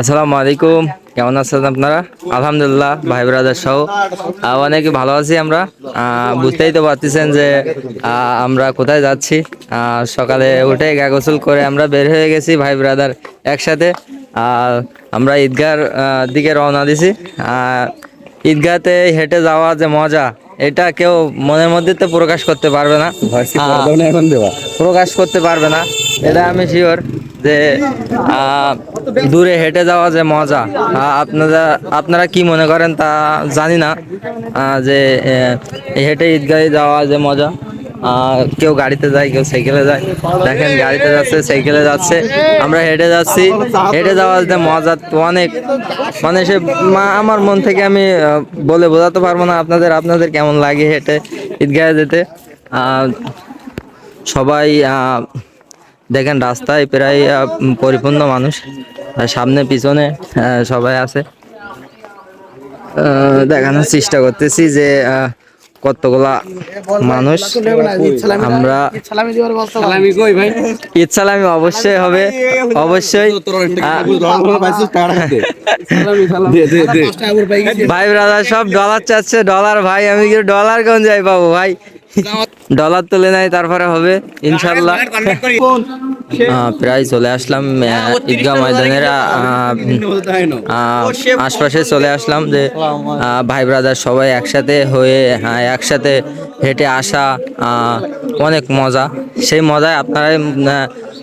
আসসালামু আলাইকুম। কেমন আছেন আপনারা? আলহামদুলিল্লাহ ভাই ব্রাদার সহ। অনেকে ভালো আছি আমরা। বুঝতেই তো পারতেছেন যে আমরা কোথায় যাচ্ছি। সকালে উঠে গা গোসল করে আমরা বের হয়ে গেছি ভাই ব্রাদার একসাথে। আর আমরা ঈদগার দিকে রওনা দিছি। আহ, ঈদগাতে হেঁটে যাওয়া যে মজা এটা কেউ মনের মধ্যে তো প্রকাশ করতে পারবে না। প্রকাশ করতে পারবে না। এটা আমি শিওর যে দূরে হেঁটে যাওয়া যে মজা আপনারা আপনারা কি মনে করেন তা জানি না যে হেঁটে ঈদগাহে যাওয়া যে মজা কেউ গাড়িতে যায়, কেউ সাইকেলে যায়, দেখেন গাড়িতে যাচ্ছে, সাইকেলে যাচ্ছে, আমরা হেঁটে যাচ্ছি, হেঁটে যাওয়ার যে মজা অনেক মানে সে আমার মন থেকে আমি বলে বোঝাতে পারব না আপনাদের আপনাদের কেমন লাগে হেঁটে ঈদগাহে যেতে সবাই দেখেন রাস্তায় প্রায় পরিপূর্ণ মানুষ। আর সামনে পিছনে সবাই আছে। দেখানোর চেষ্টা করতেছি যে কতগুলা মানুষ। আমরা ঈদ সালামি অবশ্যই হবে। অবশ্যই। ভাই ব্রাদার সব ডলার চাচ্ছে। ডলার ভাই আমি ডলার কোন যাই পাবো ভাই? ডলার তুলে নাই তারপরে হবে ইনশাল্লাহ প্রায় চলে আসলাম আহ, ঈদগাহ ময়দানের আশপাশে চলে আসলাম যে ভাই ব্রাদার সবাই একসাথে হয়ে হ্যাঁ, একসাথে হেঁটে আসা আহ, অনেক মজা। সেই মজায় আপনারা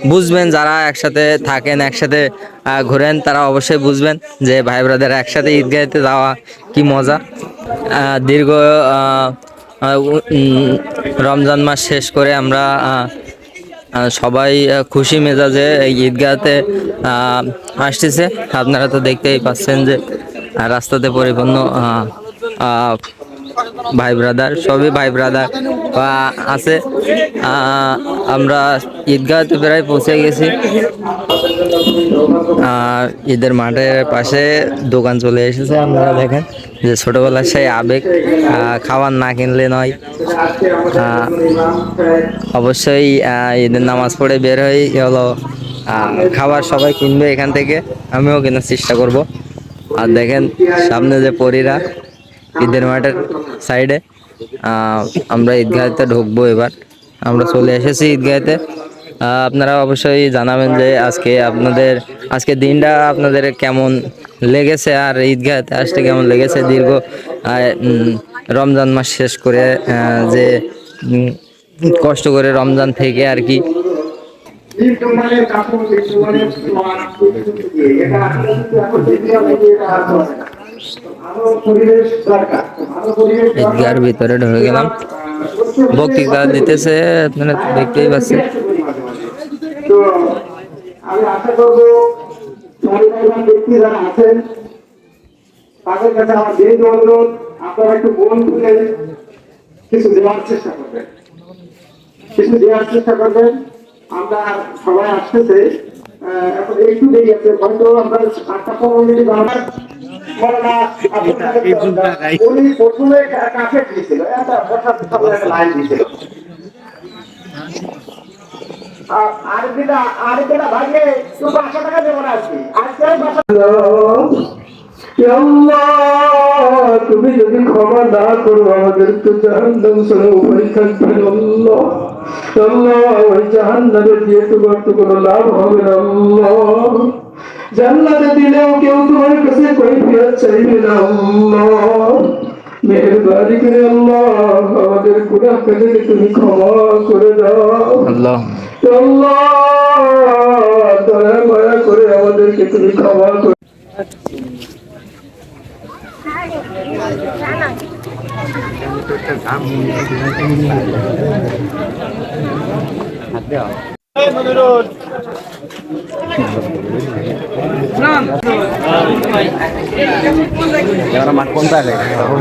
বুঝবেন যারা একসাথে থাকেন একসাথে ঘোরেন তারা অবশ্যই বুঝবেন যে ভাই ব্রাদার একসাথে ঈদগাহেতে যাওয়া কি মজা। আহ, দীর্ঘ রমজান মাস শেষ করে আমরা সবাই খুশি মেজাজে এই ঈদগাহতে আসতেছে। আপনারা তো দেখতেই পাচ্ছেন যে রাস্তাতে পরিপূর্ণ ভাই ব্রাদার, সবই ভাই ব্রাদার আছে। আমরা ঈদগাহতে প্রায় পৌঁছে গেছি। আর ঈদের মাঠের পাশে দোকান চলে এসেছে, আপনারা দেখেন। যে ছোটবেলার সেই আবেগ খাবার না কিনলে নয়। অবশ্যই ঈদের নামাজ পড়ে বের হই হলো খাবার সবাই কিনবে এখান থেকে, আমিও কেনার চেষ্টা করব। আর দেখেন, সামনে যে পরীরা, ঈদের মাঠের সাইডে আমরা ঈদগাহতে ঢুকবো এবার। আমরা চলে এসেছি ঈদগাহতে। আপনারা অবশ্যই জানাবেন যে আজকে আপনাদের, আজকে দিনটা আপনাদের কেমন লেগেছে আর ঈদগাহতে আসতে কেমন লেগেছে? দীর্ঘ রমজান মাস শেষ করে যে কষ্ট করে রমজান থেকে আর কি। ঈদগাহের ভিতরে ঢুকে গেলাম। বক্তৃতা দিতেছে, আপনারা দেখতেই পাচ্ছেন। তো আমি আশা করব ব্যক্তি যারা আছেন তাদের কাছে আমার যেহেতু অনুরোধ আপনারা একটু মন খুলে কিছু দেওয়ার চেষ্টা করবেন। কিছু দেওয়ার চেষ্টা করবেন। আমরা সবাই আসতেছে। এখন একটু দেরি আছে হয়তো আমরা আটটা পনেরো মিনিট আমরা উনি প্রথমে কাছে দিয়েছিল একটা হঠাৎ লাইন দিয়েছিল। আরবিটা আরবিটা ভাগে তুই পাঁচশো টাকা দেবো না আজকে। আজকে আমি পাঁচশো আল্লাহ তুমি যদি ক্ষমা না করো আমাদেরকে জাহান্নাম সরে উপায় থাকবে না, আল্লাহ। আল্লাহ ওই জাহান্নামে দিয়ে তোমার তো কোনো লাভ হবে না আল্লাহ। জান্নাতে দিলেও কেউ তোমার কাছে কৈফিয়ত চাইবে না আল্লাহ। মেহরবানি করে আল্লাহ আমাদের গুনাহ কাজে তুমি ক্ষমা করে দাও। আল্লাহ দয়া মায়া করে আমাদেরকে তুমি ক্ষমা করে মাঠ কোন জায়গায় তারপর